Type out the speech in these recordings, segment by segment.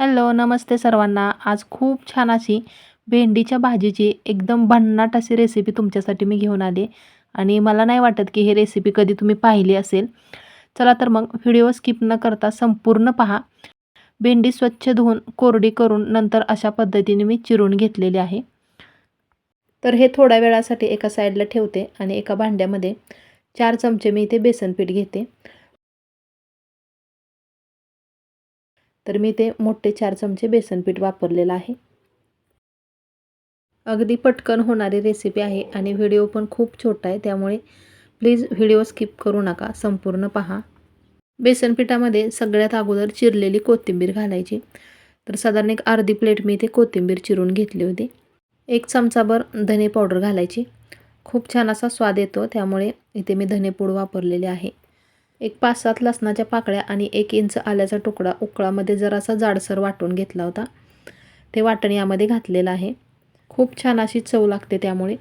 Hello नमस्ते सर्वांना. आज खूप छान अशी भेंडीच्या भाजीची एकदम भन्नाट अशी रेसिपी तुमच्यासाठी मी घेऊन आले. आणि मला नाही वाटत की ही रेसिपी कधी तुम्ही पाहिली असेल. चला तर मग व्हिडिओ स्किप न करता संपूर्ण पहा. भेंडी स्वच्छ धुवून कोरडी करून नंतर अशा पद्धतीने मी चिरून घेतलेली आहे. तर हे थोड्या वेळासाठी एका साईडला ठेवते आणि एका भांड्यामध्ये चार चमचे मी इथे बेसन पीठ घेते. तर मी ते मोठे चार चमचे बेसनपीठ वापरलेलं आहे. अगदी पटकन होणारी रेसिपी आहे आणि व्हिडिओ पण खूप छोटा आहे त्यामुळे प्लीज व्हिडिओ स्किप करू नका संपूर्ण पहा. बेसन पिठामध्ये सगळ्यात अगोदर चिरलेली कोथिंबीर घालायची. तर साधारण एक अर्धी प्लेट मी ते कोथिंबीर चिरून घेतली होती. एक चमचाभर धने पावडर घालायची. खूप छान असा स्वाद येतो त्यामुळे इथे मी धनेपूड वापरलेले आहे. एक पाच सात लसणाच्या पाकळ्या आणि एक इंच आल्याचा तुकडा उकळामध्ये जरासा जाडसर वाटून घेतला होता. ते वाटण यामध्ये घातलेलं आहे. खूप छान अशी चव लागते त्यामुळे.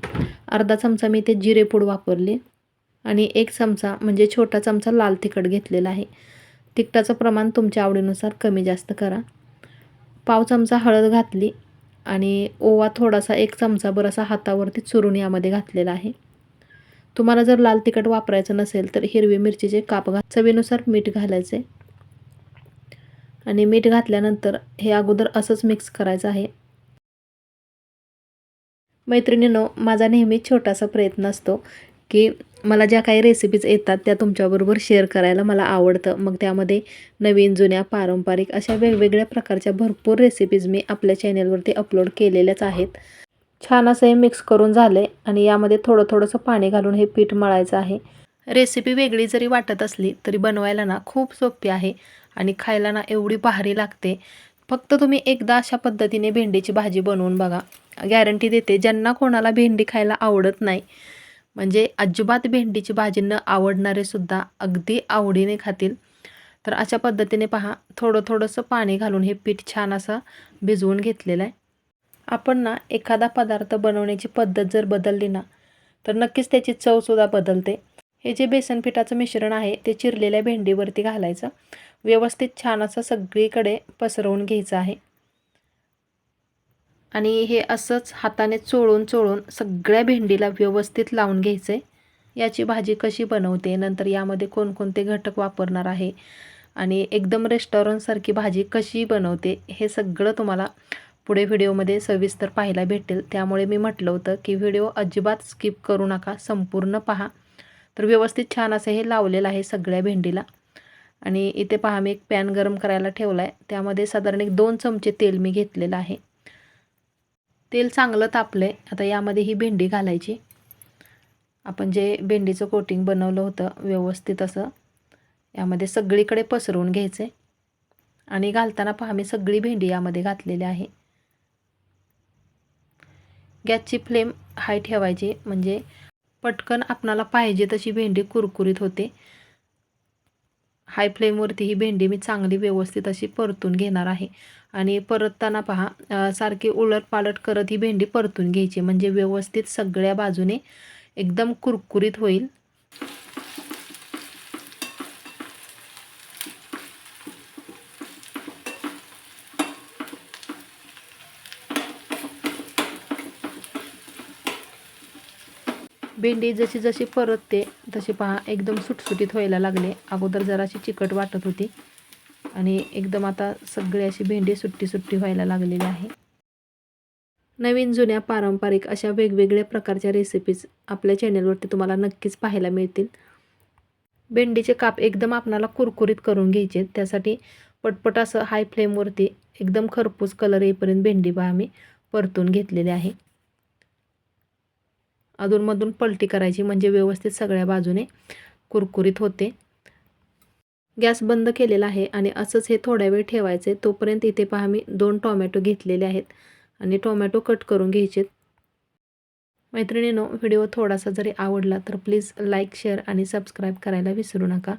अर्धा चमचा मी ते जिरेपूड वापरली आणि एक चमचा म्हणजे छोटा चमचा लाल तिखट घेतलेला आहे. तिखटाचं प्रमाण तुमच्या आवडीनुसार कमी जास्त करा. पाव चमचा हळद घातली आणि ओवा थोडासा एक चमचाभर असा हातावरती चुरून यामध्ये घातलेला आहे. तुम्हाला जर लाल तिखट वापरायचं नसेल तर हिरवी मिरचीचे काप घा. चवीनुसार मीठ घालायचे. आणि मीठ घातल्यानंतर हे अगोदर असंच मिक्स करायचं आहे. मैत्रिणीनो माझा नेहमी छोटासा प्रयत्न असतो की मला ज्या काही रेसिपीज येतात त्या तुमच्याबरोबर शेअर करायला मला आवडतं. मग त्यामध्ये नवीन जुन्या पारंपरिक अशा वेगवेगळ्या प्रकारच्या भरपूर रेसिपीज मी आपल्या चॅनेलवरती अपलोड केलेल्याच आहेत. छान असं हे मिक्स करून झालं आहे आणि यामध्ये थोडं थोडंसं पाणी घालून हे पीठ मळायचं आहे. रेसिपी वेगळी जरी वाटत असली तरी बनवायला ना खूप सोपी आहे आणि खायला ना एवढी भारी लागते. फक्त तुम्ही एकदा अशा पद्धतीने भेंडीची भाजी बनवून बघा. गॅरंटी देते ज्यांना कोणाला भेंडी खायला आवडत नाही म्हणजे अजिबात भेंडीची भाजी न आवडणारेसुद्धा अगदी आवडीने खातील. तर अशा पद्धतीने पहा थोडं थोडंसं पाणी घालून हे पीठ छान असं भिजवून घेतलेलं आहे. आपण ना एखादा पदार्थ बनवण्याची पद्धत जर बदलली ना तर नक्कीच त्याची चवसुद्धा बदलते. हे जे बेसन पिठाचं मिश्रण आहे ते चिरलेल्या भेंडीवरती घालायचं. व्यवस्थित छान असं सगळीकडे पसरवून घ्यायचं आहे. आणि हे असंच हाताने चोळून चोळून सगळ्या भेंडीला व्यवस्थित लावून घ्यायचं आहे याची भाजी कशी बनवते नंतर यामध्ये कोणकोणते घटक वापरणार आहे आणि एकदम रेस्टॉरंटसारखी भाजी कशी बनवते हे सगळं तुम्हाला पुढे व्हिडिओमध्ये सविस्तर पाहायला भेटेल. त्यामुळे मी म्हटलं होतं की व्हिडिओ अजिबात स्किप करू नका संपूर्ण पहा. तर व्यवस्थित छान असं हे लावलेलं आहे सगळ्या भेंडीला. आणि इथे पहा मी एक पॅन गरम करायला ठेवला आहे त्यामध्ये साधारण एक दोन चमचे तेल मी घेतलेलं आहे. तेल चांगलं तापलं आहे आता यामध्ये ही भेंडी घालायची. आपण जे भेंडीचं कोटिंग बनवलं होतं व्यवस्थित असं यामध्ये सगळीकडे पसरवून घ्यायचं आणि घालताना पहा मी सगळी भेंडी यामध्ये घातलेली आहे. गॅसची फ्लेम हाय ठेवायची म्हणजे पटकन आपणाला पाहिजे तशी भेंडी कुरकुरीत होते. हाय फ्लेमवरती ही भेंडी मी चांगली व्यवस्थित अशी परतून घेणार आहे. आणि परतताना पहा सारखी उलट पालट करत ही भेंडी परतून घ्यायची म्हणजे व्यवस्थित सगळ्या बाजूने एकदम कुरकुरीत होईल. भेंडी जशी जशी परतते तशी पहा एकदम सुटसुटीत व्हायला लागले. अगोदर जराशी चिकट वाटत होती. आणि एकदम आता सगळी अशी भेंडी सुट्टी सुट्टी व्हायला लागलेली आहे. नवीन जुन्या पारंपरिक अशा वेगवेगळ्या प्रकारच्या रेसिपीज आपल्या चॅनलवरती तुम्हाला नक्कीच पाहायला मिळतील. भेंडीचे काप एकदम आपणाला कुरकुरीत करून घ्यायचे. त्यासाठी पटपट असं हाय फ्लेमवरती एकदम खरपूस कलर येईपर्यंत भेंडी पहा मी परतून घेतलेली आहे. अधूनमधून पलटी करायची म्हणजे व्यवस्थित सगळ्या बाजूने कुरकुरीत होते. गॅस बंद केलेला आहे आणि असंच हे थोड्या वेळ ठेवायचे तोपर्यंत इथे पहा मी दोन टोमॅटो घेतलेले आहेत आणि टोमॅटो कट करून घ्यायचेत. मैत्रिणीनो व्हिडिओ थोडासा जरी आवडला तर प्लीज लाईक शेअर आणि सबस्क्राईब करायला विसरू नका.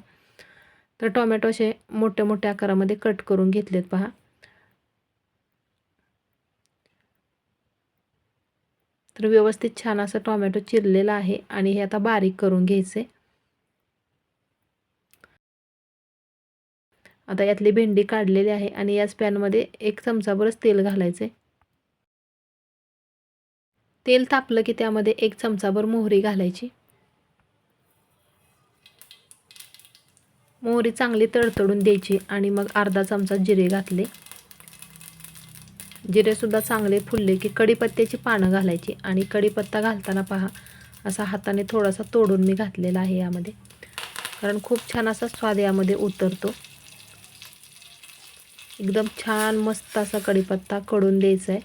तर टोमॅटो असे मोठ्या मोठ्या आकारामध्ये कट करून घेतलेत पहा. तर व्यवस्थित छान असं टोमॅटो चिरलेला आहे आणि हे आता बारीक करून घ्यायचे. आता यातली भेंडी काढलेली आहे आणि याच पॅनमध्ये एक चमचाभरच तेल घालायचे. तेल तापलं की त्यामध्ये एक चमचाभर मोहरी घालायची. मोहरी चांगली तडतडून द्यायची आणि मग अर्धा चमचा जिरे घातले. जिरेसुद्धा चांगले फुलले की कढीपत्त्याची पानं घालायची. आणि कढीपत्ता घालताना पहा असा हाताने थोडासा तोडून मी घातलेला आहे यामध्ये. कारण खूप छान असा स्वाद यामध्ये उतरतो. एकदम छान मस्त असा कढीपत्ता कडून द्यायचा आहे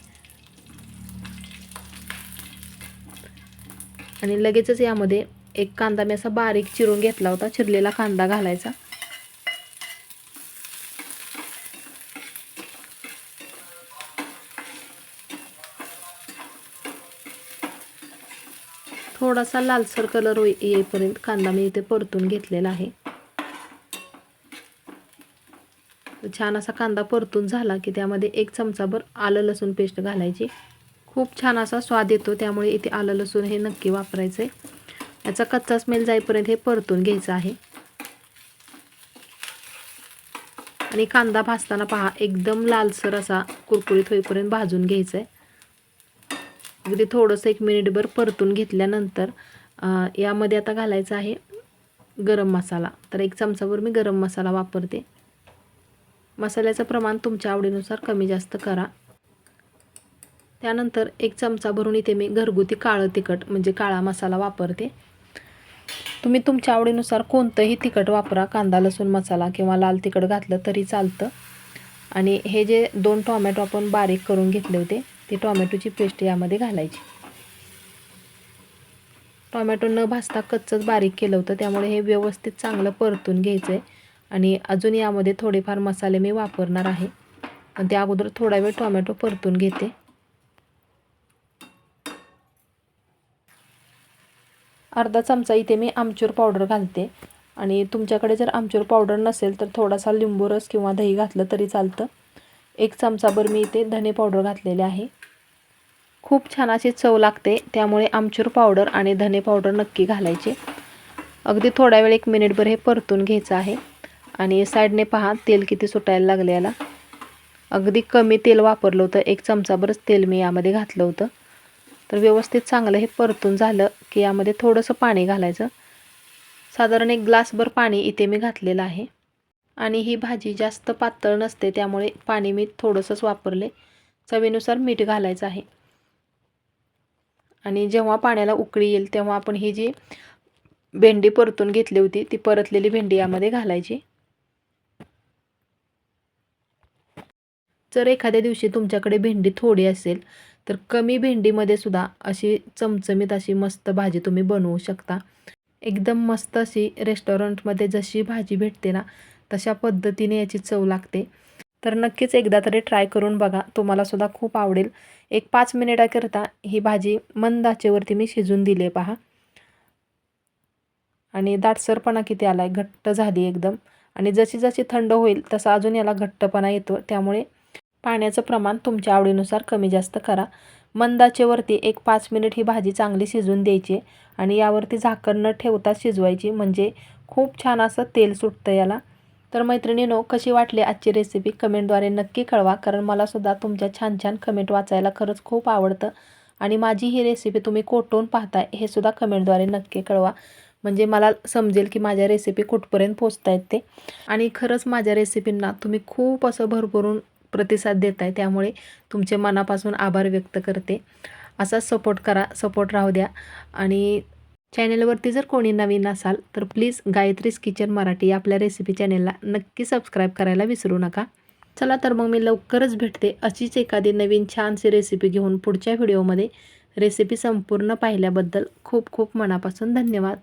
आणि लगेचच यामध्ये एक कांदा मी असा बारीक चिरून घेतला होता चिरलेला कांदा घालायचा. थोडासा लालसर कलर येईपर्यंत कांदा मी इथे परतून घेतलेला आहे. छान असा कांदा परतून झाला की त्यामध्ये एक चमचाभर आलं लसूण पेस्ट घालायची. खूप छान असा स्वाद येतो त्यामुळे इथे आलं लसूण हे नक्की वापरायचं आहे याचा कच्चा स्मेल जाईपर्यंत हे परतून घ्यायचं आहे. आणि कांदा भाजताना पहा एकदम लालसर असा कुरकुरीत होईपर्यंत भाजून घ्यायचं आहे अगदी थोडंसं एक मिनिटभर परतून घेतल्यानंतर यामध्ये आता घालायचं आहे गरम मसाला. तर एक चमचाभर मी गरम मसाला वापरते. मसाल्याचं प्रमाण तुमच्या आवडीनुसार कमी जास्त करा. त्यानंतर एक चमचा भरून इथे मी घरगुती काळं तिखट म्हणजे काळा मसाला वापरते. तुम्ही तुमच्या आवडीनुसार कोणतंही तिखट वापरा कांदा लसूण मसाला किंवा लाल तिखट घातलं तरी चालतं. आणि हे जे दोन टॉमॅटो आपण बारीक करून घेतले होते ती टॉमॅटोची पेस्ट यामध्ये घालायची. टॉमॅटो न भाजता कच्चंच बारीक केलं होतं त्यामुळे हे व्यवस्थित चांगलं परतून घ्यायचं आहे आणि अजून यामध्ये थोडेफार मसाले मी वापरणार आहे. पण त्या अगोदर थोडा वेळ टॉमॅटो परतून घेते. अर्धा चमचा इथे मी आमचूर पावडर घालते. आणि तुमच्याकडे जर आमचूर पावडर नसेल तर थोडासा लिंबू रस किंवा दही घातलं तरी चालतं. एक चमचाभर मी इथे धने पावडर घातलेले आहे. खूप छान अशी चव लागते त्यामुळे आमचूर पावडर आणि धने पावडर नक्की घालायचे. अगदी थोड्या वेळ एक मिनिटभर हे परतून घ्यायचं आहे. आणि साईडने पहा तेल किती सुटायला लागले याला. अगदी कमी तेल वापरलं होतं एक चमचाभरच तेल मी यामध्ये घातलं होतं. तर व्यवस्थित चांगलं हे परतून झालं की यामध्ये थोडंसं पाणी घालायचं. साधारण एक ग्लासभर पाणी इथे मी घातलेलं आहे. आणि ही भाजी जास्त पातळ नसते त्यामुळे पाणी मी थोडंसंच वापरले. चवीनुसार मीठ घालायचं आहे. आणि जेव्हा पाण्याला उकळी येईल तेव्हा आपण ही जी भेंडी परतून घेतली होती ती परतलेली भेंडी यामध्ये घालायची. जर एखाद्या दिवशी तुमच्याकडे भेंडी थोडी असेल तर कमी भेंडीमध्ये सुद्धा अशी चमचमीत अशी मस्त भाजी तुम्ही बनवू शकता. एकदम मस्त अशी रेस्टॉरंटमध्ये जशी भाजी भेटते ना तशा पद्धतीने याची चव लागते. तर नक्कीच एकदा तरी ट्राय करून बघा. तुम्हालासुद्धा खूप आवडेल. एक पाच मिनिटाकरता ही भाजी मंद आचेवरती मी शिजून दिली आहे पहा. आणि दाटसरपणा किती आला आहे घट्ट झाली एकदम. आणि जशी जशी थंड होईल तसा अजून याला घट्टपणा येतो. त्यामुळे पाण्याचं प्रमाण तुमच्या आवडीनुसार कमी जास्त करा. मंदाचेवरती एक पाच मिनिट ही भाजी चांगली शिजून द्यायची आणि यावरती झाकण न ठेवता शिजवायची. म्हणजे खूप छान असं तेल सुटतं याला. तर मैत्रिणीनो कशी वाटली आजची रेसिपी कमेंटद्वारे नक्की कळवा. कारण मलासुद्धा तुमच्या छान छान कमेंट वाचायला खरंच खूप आवडतं. आणि माझी ही रेसिपी तुम्ही कोठून पाहताय हे सुद्धा कमेंटद्वारे नक्की कळवा. म्हणजे मला समजेल की माझ्या रेसिपी कुठपर्यंत पोचत आहेत ते. आणि खरंच माझ्या रेसिपींना तुम्ही खूप असं भरभरून प्रतिसाद देत आहे त्यामुळे तुमचे मनापासून आभार व्यक्त करते. असाच सपोर्ट करा सपोर्ट राहू द्या. आणि चॅनेलवरती जर कोणी नवीन असाल तर प्लीज गायत्रीज किचन मराठी आपल्या रेसिपी चॅनेलला नक्की सबस्क्राईब करायला विसरू नका. चला तर मग मी लवकरच भेटते अशीच एखादी नवीन छानशी रेसिपी घेऊन पुढच्या व्हिडिओमध्ये रेसिपी संपूर्ण पाहिल्याबद्दल खूप खूप मनापासून धन्यवाद.